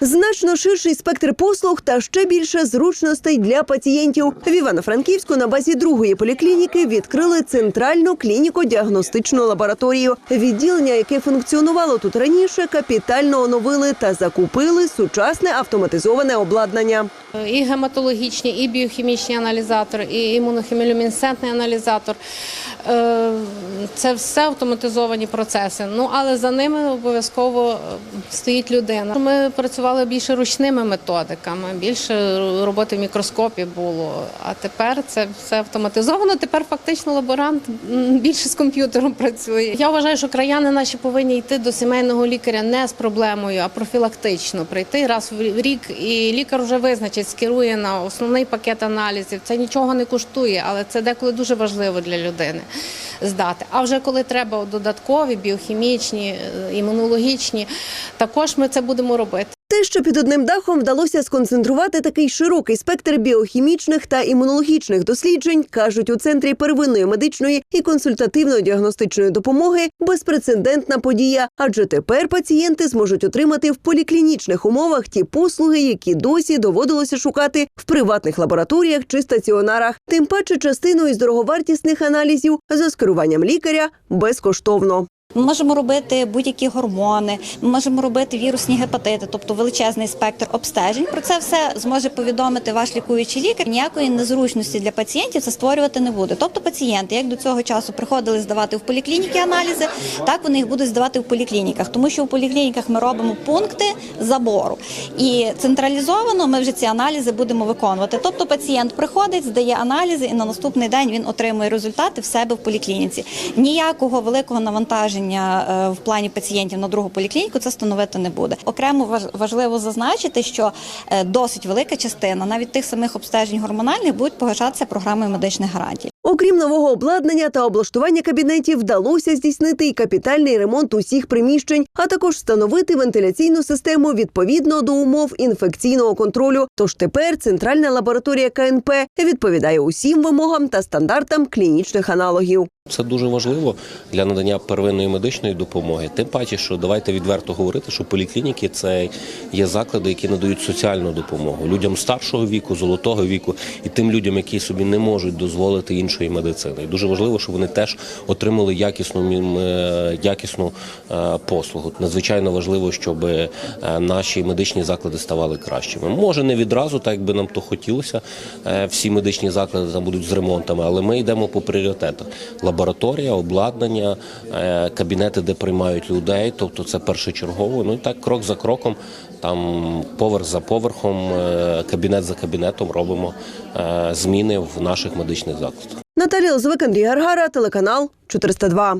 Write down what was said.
Значно ширший спектр послуг та ще більше зручностей для пацієнтів. В Івано-Франківську на базі другої поліклініки відкрили центральну клініко-діагностичну лабораторію. Відділення, яке функціонувало тут раніше, капітально оновили та закупили сучасне автоматизоване обладнання. І гематологічні, і біохімічні аналізатори, і імунохімілюмінесцентний аналізатор. Е, Це все автоматизовані процеси. Ну але за ними обов'язково стоїть людина. Ми працювали більше ручними методиками, більше роботи в мікроскопі було. А тепер це все автоматизовано. Тепер фактично лаборант більше з комп'ютером працює. Я вважаю, що краяни наші повинні йти до сімейного лікаря не з проблемою, а профілактично прийти раз в рік, і лікар вже визначить, скерує на основний пакет аналізів. Це нічого не коштує, але це деколи дуже важливо для людини здати. А вже коли треба додаткові біохімічні, е, імунологічні, також ми це будемо робити. Те, що під одним дахом вдалося сконцентрувати такий широкий спектр біохімічних та імунологічних досліджень, кажуть у центрі первинної медичної і консультативно-діагностичної допомоги, безпрецедентна подія. Адже тепер пацієнти зможуть отримати в поліклінічних умовах ті послуги, які досі доводилося шукати в приватних лабораторіях чи стаціонарах. Тим паче частину із дороговартісних аналізів за скеруванням лікаря безкоштовно. Ми можемо робити будь-які гормони, ми можемо робити вірусні гепатити, тобто величезний спектр обстежень. Про це все зможе повідомити ваш лікуючий лікар. Ніякої незручності для пацієнтів це створювати не буде. Тобто пацієнти, як до цього часу приходили здавати в поліклініки аналізи, так вони їх будуть здавати в поліклініках, тому що в поліклініках ми робимо пункти забору і централізовано ми вже ці аналізи будемо виконувати. Тобто пацієнт приходить, здає аналізи, і на наступний день він отримує результати в себе в поліклініці. Ніякого великого навантаження е, в плані пацієнтів на другу поліклініку це становити не буде. Окремо важ- важливо зазначити, що е, досить велика частина навіть тих самих обстежень гормональних будуть погашатися програмою медичних гарантій. Окрім нового обладнання та облаштування кабінетів, вдалося здійснити і капітальний ремонт усіх приміщень, а також встановити вентиляційну систему відповідно до умов інфекційного контролю. Тож тепер центральна лабораторія КНП відповідає усім вимогам та стандартам клінічних аналогів. Це дуже важливо для надання первинної медичної допомоги. Тим паче, що давайте відверто говорити, що поліклініки це є заклади, які надають соціальну допомогу людям старшого віку, золотого віку і тим людям, які собі не можуть дозволити іншої медицини. І дуже важливо, щоб вони теж отримали якісну е, якісну е, послугу. Надзвичайно важливо, щоб е, наші медичні заклади ставали кращими. Може, не відразу, так як би нам то хотілося. Всі медичні заклади там будуть з ремонтами, але ми йдемо по пріоритетах. Лабораторія, обладнання, е, кабінети, де приймають людей. Тобто це першочергово. Ну і так крок за кроком, там поверх за поверхом, е, кабінет за кабінетом робимо е, зміни в наших медичних закладах. Наталія Лозвик, Андрій Гаргара, телеканал 402.